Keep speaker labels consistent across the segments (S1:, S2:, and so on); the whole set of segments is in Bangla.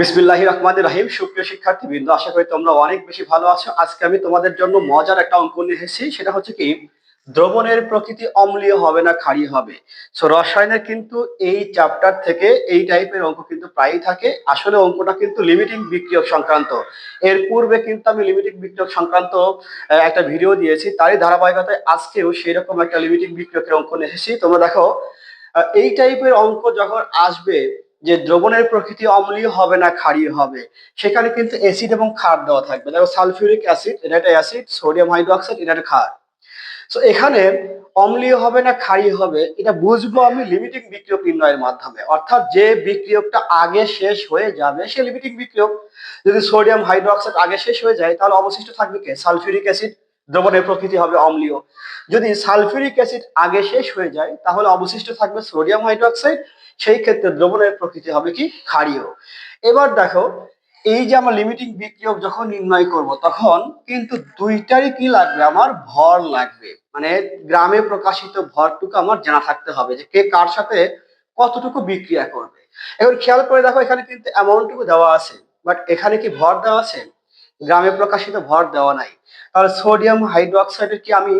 S1: বিসমিল্লাহ রহমান রাহিম। সুপ্রিয় শিক্ষার্থীবৃন্দ, আশা করি তোমরা অনেক বেশি ভালো আছো। আজকে আমি তোমাদের জন্য মজার একটা অঙ্ক নিয়ে এসেছি। সেটা হচ্ছে কি, দ্রবণের প্রকৃতি অম্লীয় হবে না, ক্ষারীয় হবে। সো রসায়নের কিন্তু এই চ্যাপ্টার থেকে এই টাইপের অঙ্ক কিন্তু প্রায়ই থাকে। আসলে অঙ্কটা কিন্তু লিমিটিং বিক্রিয়ক সংক্রান্ত। এর পূর্বে কিন্তু আমি লিমিটিং বিক্রিয়ক সংক্রান্ত একটা ভিডিও দিয়েছি। তারই ধারাবাহিকতায় আজকেও সেরকম একটা লিমিটিং বিক্রিয়কের অঙ্ক নিয়ে এসেছি। তোমরা দেখো এই টাইপের অঙ্ক যখন আসবে যে দ্রবণের প্রকৃতি অম্লীয় হবে না, ক্ষারীয় হবে, সেখানে কিন্তু অ্যাসিড এবং ক্ষার দেওয়া থাকবে। দেখো সালফিউরিক অ্যাসিড এটা একটা অ্যাসিড সোডিয়াম হাইড্রোক্সাইড এটা একটা ক্ষার। তো এখানে অম্লীয় হবে না, ক্ষারীয় হবে, এটা বুঝব আমি লিমিটিং বিক্রিয়ক নির্ণয়ের মাধ্যমে। অর্থাৎ যে বিক্রিয়কটা আগে শেষ হয়ে যাবে, সে লিমিটিং বিক্রিয়ক। যদি সোডিয়াম হাইড্রোক্সাইড আগে শেষ হয়ে যায়, তাহলে অবশিষ্ট থাকবে কে? সালফিউরিক অ্যাসিড দ্রবণের প্রকৃতি হবে অম্লীয়। যদি সালফিউরিক অ্যাসিড আগে শেষ হয়ে যায়, তাহলে অবশিষ্ট থাকবে সোডিয়াম হাইড্রোক্সাইড, সেই ক্ষেত্রে দ্রবণের প্রকৃতি হবে কি? ক্ষারীয়। এবার দেখো, এই যে আমার লিমিটিং বিক্রিয়ক যখন নির্ণয় করব, তখন কিন্তু দুইটারই কি লাগবে? আমার ভর লাগবে। মানে গ্রামে প্রকাশিত ভরটুকু আমার জানা থাকতে হবে যে কে কার সাথে কতটুকু বিক্রিয়া করবে। এবার খেয়াল করে দেখো, এখানে কিন্তু অ্যামাউন্টটুকু দেওয়া আছে বাট এখানে কি ভর দেওয়া আছে? গ্রামে প্রকাশিত ভর দেওয়া নাই। তাহলে সোডিয়াম হাইড্রোক্সাইডের কি আমি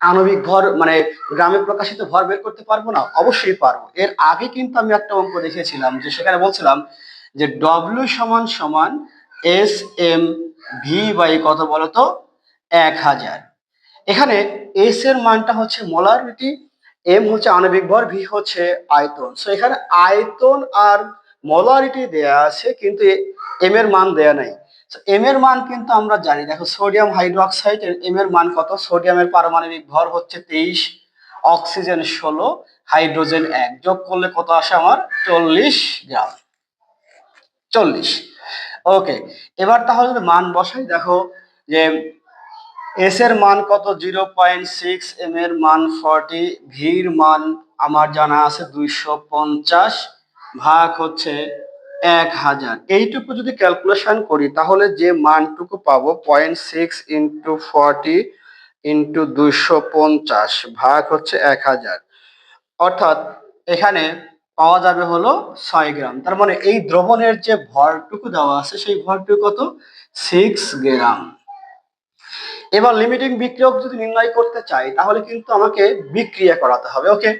S1: আণবিক ভর মানে গ্রামে প্রকাশিত ভর বের করতে পারব না? অবশ্যই পারব। এর আগে কিন্তু আমি একটা অঙ্ক দেখিয়েছিলাম যে সেখানে বলছিলাম যে ডব্লিউ সমান সমান এস এম ভি বাই কত বলতো? এক হাজার। এখানে এস এর মানটা হচ্ছে মোলারিটি এম হচ্ছে আণবিক ভর ভি হচ্ছে আয়তন। সো এখানে আয়তন আর মোলারিটি দেয়া আছে, কিন্তু এম এর মান দেয়া নাই। এম এর মান কিন্তু আমরা জানি। দেখো সোডিয়াম হাইড্রোক্সাইড এম এর মান কত? সোডিয়ামের পারমাণবিক ভর হচ্ছে তেইশ অক্সিজেন ষোলো হাইড্রোজেন এক। যোগ করলে কত আসে আমার? চল্লিশ গ্রাম। চল্লিশ। ওকে এবার তাহলে মান বসাই, দেখো যে এস এর মান কত? জিরো পয়েন্ট সিক্স এম এর মান ফর্টি ভির মান আমার জানা আছে দুইশো পঞ্চাশ, ভাগ হচ্ছে এক হাজার। এইটুকু যদি ক্যালকুলেশন করি, তাহলে যে মানটুকু পাবো point six into forty into দুইশো পঞ্চাশ ভাগ হচ্ছে এক হাজার। অর্থাৎ এখানে পাওয়া যাবে হলো ছয় গ্রাম। তার মানে এই দ্রবণের যে ভরটুকু দেওয়া আছে, সেই ভরটুকু কত? Six gram. এবার লিমিটিং বিক্রিয়ক যদি নির্ণয় করতে চাই, তাহলে কিন্তু আমাকে বিক্রিয়া করাতে হবে ওকে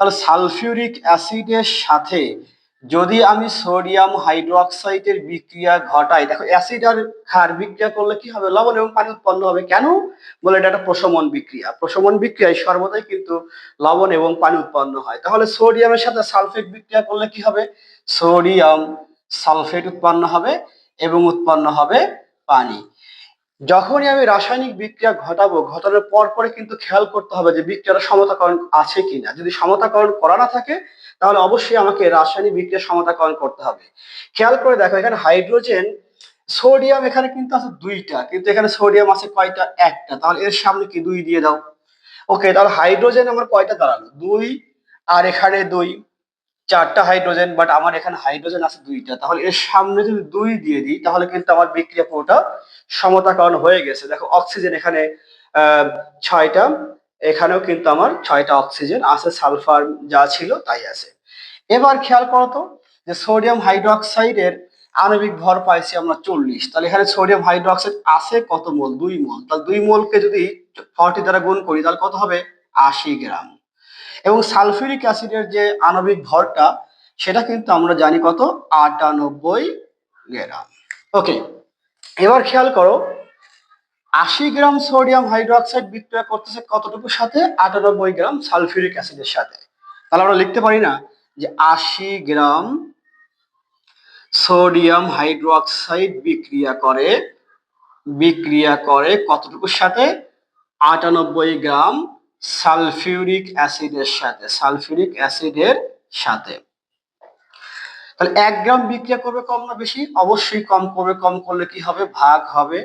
S1: তাহলে সালফিউরিক অ্যাসিডের সাথে যদি আমি সোডিয়াম হাইড্রোক্সাইডের বিক্রিয়া ঘটাই, দেখো অ্যাসিড আর ক্ষার বিক্রিয়া করলে কি হবে? লবণ এবং পানি উৎপন্ন হবে। কেন? বলে এটা একটা প্রশমন বিক্রিয়া। প্রশমন বিক্রিয়ায় সর্বদাই কিন্তু লবণ এবং পানি উৎপন্ন হয়। তাহলে সোডিয়ামের সাথে সালফেট বিক্রিয়া করলে কি হবে? সোডিয়াম সালফেট উৎপন্ন হবে এবং উৎপন্ন হবে পানি। যখনই আমি রাসায়নিক বিক্রিয়া ঘটাবো, ঘটানোর পর পরে কিন্তু খেয়াল করতে হবে যে বিক্রিয়াটা সমতাকরণ আছে কিনা। যদি সমতাকরণ করা না থাকে তাহলে অবশ্যই আমাকে রাসায়নিক বিক্রিয়া সমতাকরণ করতে হবে। খেয়াল করে দেখো, এখানে হাইড্রোজেন, সোডিয়াম এখানে কিন্তু আছে দুইটা, কিন্তু এখানে সোডিয়াম আছে কয়টা? একটা। তাহলে এর সামনে কি দুই দিয়ে দাও? ওকে, তাহলে হাইড্রোজেন আমার কয়টা দাঁড়াল? দুই আর এখানে দুই। চারটা হাইড্রোজেন বাট আমার এখানে হাইড্রোজেন আছে দুইটা। তাহলে এর সামনে যদি দুই দিয়ে দিই, তাহলে কিন্তু আমার বিক্রিয়া পুরোটা সমতাকরণ হয়ে গেছে। দেখো, অক্সিজেন এখানে ছয়টা এখানেও কিন্তু আমার ছয়টা অক্সিজেন আছে, সালফার যা ছিল তাই আছে। এবার খেয়াল করো তো যে সোডিয়াম হাইড্রোক্সাইডের আণবিক ভর পাইছি আমরা চল্লিশ। তাহলে এখানে সোডিয়াম হাইড্রোক্সাইড আছে কত মোল? দুই মোল। তাহলে দুই মোলকে যদি ফর্টি দ্বারা গুণ করি, তাহলে কত হবে? আশি গ্রাম। এবং সালফিউরিক অ্যাসিডের যে আণবিক ভরটা, সেটা কিন্তু আমরা জানি কত? আটানব্বই গ্রাম। ওকে এবার খেয়াল করো আশি গ্রাম সোডিয়াম হাইড্রোক্সাইড বিক্রিয়া করতেছে কতটুকুর সাথে? আটানব্বই গ্রাম সালফিউরিক অ্যাসিডের সাথে। তাহলে আমরা লিখতে পারি না যে আশি গ্রাম সোডিয়াম হাইড্রোক্সাইড বিক্রিয়া করে বিক্রিয়া করে কতটুকুর সাথে? আটানব্বই গ্রাম সালফিউরিক অ্যাসিডের সাথে, সালফিউরিক অ্যাসিডের সাথে। তাহলে এক গ্রাম বিক্রিয়া করবে কম না বেশি? অবশ্যই কম করবে কম করলে কি হবে? ভাগ হবে।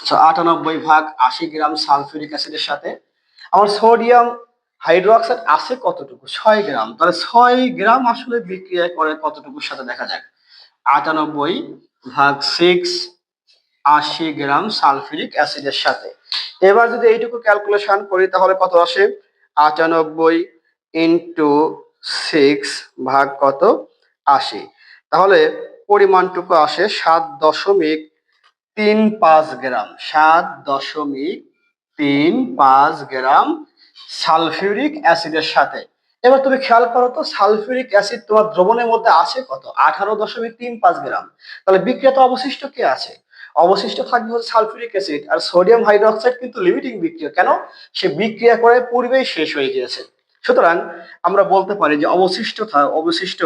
S1: আটানব্বই ভাগ আশি গ্রাম সালফিউরিক অ্যাসিডের সাথে। আমার সোডিয়াম হাইড্রোক্সাইড আছে কতটুকু? ছয় গ্রাম। তাহলে ছয় গ্রাম আসলে বিক্রিয়া করে কতটুকুর সাথে দেখা যাক। আটানব্বই ভাগ সিক্স আশি গ্রাম সালফিউরিক অ্যাসিডের সাথে। এবার যদি এইটুকু ক্যালকুলেশন করি, তাহলে কত আসে? আটানব্বই ইন্টু সিক্স ভাগ কত? আশি। তাহলে পরিমাণটুকু আসে সাত দশমিক তিন পাঁচ গ্রাম, সাত দশমিক তিন পাঁচ গ্রাম সালফিউরিক অ্যাসিডের সাথে। এবার তুমি খেয়াল করো তো, সালফিউরিক অ্যাসিড তোমার দ্রবণের মধ্যে আছে কত? আঠারো দশমিক তিন পাঁচ গ্রাম। তাহলে বিক্রিয়া তো অবশিষ্ট কে আছে? অবশিষ্ট থাকবে হচ্ছে সালফিউরিক অ্যাসিড, আর সোডিয়াম হাইড্রোক্সাইড কিন্তু লিমিটিং বিক্রিয়া। কেন? সে বিক্রিয়া করে পূর্বেই শেষ হয়ে গিয়েছে। সুতরাং আমরা বলতে পারি যে অবশিষ্ট অবশিষ্ট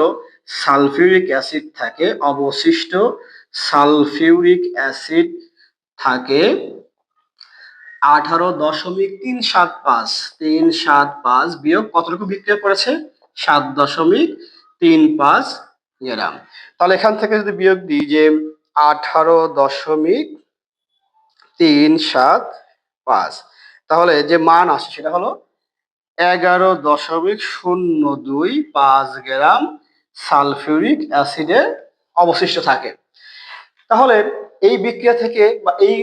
S1: সালফিউরিক অ্যাসিড থাকে অবশিষ্ট সালফিউরিক অ্যাসিড থাকে আঠারো দশমিক তিন সাত পাঁচ, তিন সাত পাঁচ বিয়োগ কতটুকু বিক্রিয়া করেছে? সাত দশমিক তিন পাঁচ গ্রাম। তাহলে এখান থেকে যদি বিয়োগ দিই যে আঠারো দশমিক তিন সাত পাঁচ, তাহলে যে মান আসে সেটা হলো এগারো দশমিক শূন্য দুই পাঁচ গ্রাম সালফিউরিক অ্যাসিডের অবশিষ্ট থাকে। তাহলে এই বিক্রিয়া থেকে বা এই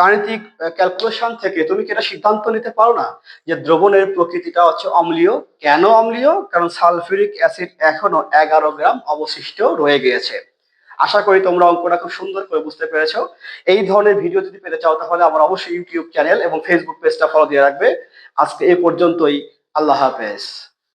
S1: গাণিতিক ক্যালকুলেশন থেকে তুমি কি এটা সিদ্ধান্ত নিতে পারো না যে দ্রবণের প্রকৃতিটা হচ্ছে অম্লীয়? কেন অম্লীয়? কারণ সালফিউরিক অ্যাসিড এখনও এগারো গ্রাম অবশিষ্ট রয়ে গিয়েছে। আশা করি তোমরা অঙ্কটা খুব সুন্দর করে বুঝতে পেরেছ। এই ধরনের ভিডিও যদি পেতে চাও তাহলে আমার অবশ্যই ইউটিউব চ্যানেল এবং ফেসবুক পেজটা ফলো দিয়ে রাখবে। আজকে এ পর্যন্তই। আল্লাহ হাফেজ।